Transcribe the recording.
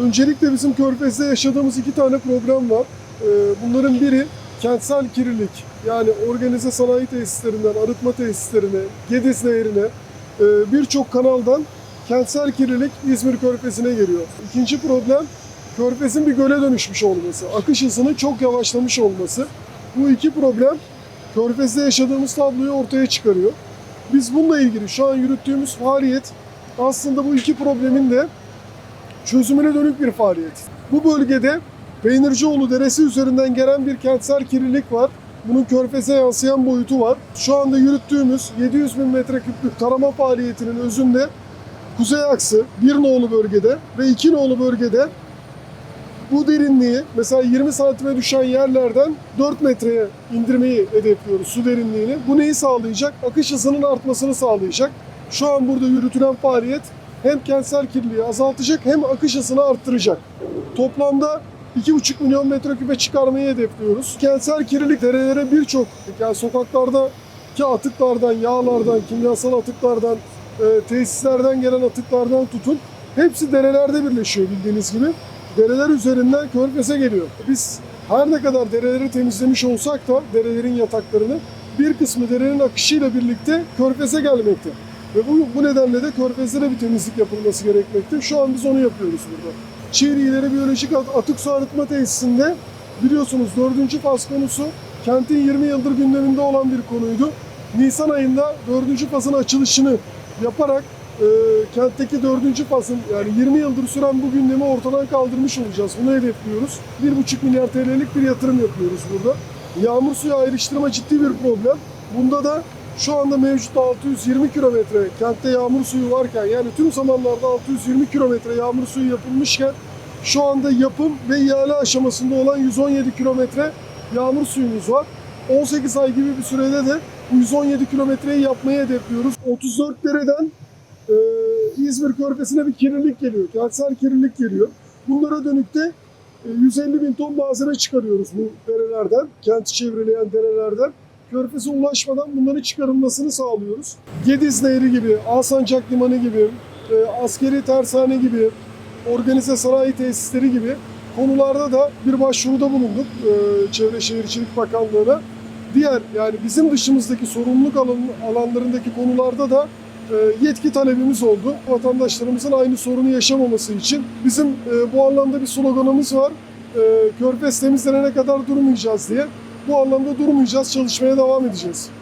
Öncelikle bizim Körfez'de yaşadığımız iki tane problem var. Ee, Bunların biri kentsel kirlilik. Yani organize sanayi tesislerinden arıtma tesislerine, Gediz Nehri'ne e, birçok kanaldan kentsel kirlilik İzmir Körfezi'ne geliyor. İkinci problem Körfez'in bir göle dönüşmüş olması, akış hızının çok yavaşlamış olması. Bu iki problem Körfez'de yaşadığımız tabloyu ortaya çıkarıyor. Biz bununla ilgili şu an yürüttüğümüz faaliyet aslında bu iki problemin de çözümüne dönük bir faaliyet. Bu bölgede Peynircioğlu Deresi üzerinden gelen bir kentsel kirlilik var. Bunun körfeze yansıyan boyutu var. Şu anda yürüttüğümüz 700 bin metreküplük tarama faaliyetinin özünde kuzey aksı bir nolu bölgede ve iki nolu bölgede bu derinliği mesela 20 santime düşen yerlerden 4 metreye indirmeyi hedefliyoruz su derinliğini. Bu neyi sağlayacak? Akış hızının artmasını sağlayacak. Şu an burada yürütülen faaliyet hem kentsel kirliliği azaltacak hem akış hızını arttıracak. Toplamda 2,5 milyon metreküpe çıkarmayı hedefliyoruz. Kentsel kirlilik derelere birçok yani sokaklardaki atıklardan, yağlardan, kimyasal atıklardan, e, tesislerden gelen atıklardan tutun hepsi derelerde birleşiyor bildiğiniz gibi. Dereler üzerinden körfeze geliyor. Biz her ne kadar dereleri temizlemiş olsak da derelerin yataklarını bir kısmı derenin akışıyla birlikte körfeze gelmekte. Ve bu, bu nedenle de körfezde de bir temizlik yapılması gerekmekte. Şu an biz onu yapıyoruz burada. Çiğli İleri Biyolojik At- Atık Su Arıtma Tesisi'nde biliyorsunuz dördüncü faz konusu kentin 20 yıldır gündeminde olan bir konuydu. Nisan ayında dördüncü fazın açılışını yaparak e, kentteki dördüncü fazın yani 20 yıldır süren bu gündemi ortadan kaldırmış olacağız. Bunu hedefliyoruz. 1,5 milyar TL'lik bir yatırım yapıyoruz burada. Yağmur suyu ayrıştırma ciddi bir problem. Bunda da şu anda mevcut 620 kilometre kentte yağmur suyu varken yani tüm zamanlarda 620 kilometre yağmur suyu yapılmışken şu anda yapım ve ihale aşamasında olan 117 kilometre yağmur suyumuz var. 18 ay gibi bir sürede de bu 117 kilometreyi yapmayı hedefliyoruz. 34 dereden e, İzmir Körfezi'ne bir kirlilik geliyor. Kentsel kirlilik geliyor. Bunlara dönük de e, 150 bin ton malzeme çıkarıyoruz bu derelerden. Kenti çevreleyen derelerden. Körfez'e ulaşmadan bunların çıkarılmasını sağlıyoruz. Gediz Nehri gibi, Alsancak Limanı gibi, e, askeri tersane gibi, organize sanayi tesisleri gibi konularda da bir başvuruda bulunduk e, Çevre Şehircilik Bakanlığı'na. Diğer yani bizim dışımızdaki sorumluluk alan, alanlarındaki konularda da e, yetki talebimiz oldu. Vatandaşlarımızın aynı sorunu yaşamaması için. Bizim e, bu anlamda bir sloganımız var. E, Körfez temizlenene kadar durmayacağız diye. Bu anlamda durmayacağız, çalışmaya devam edeceğiz.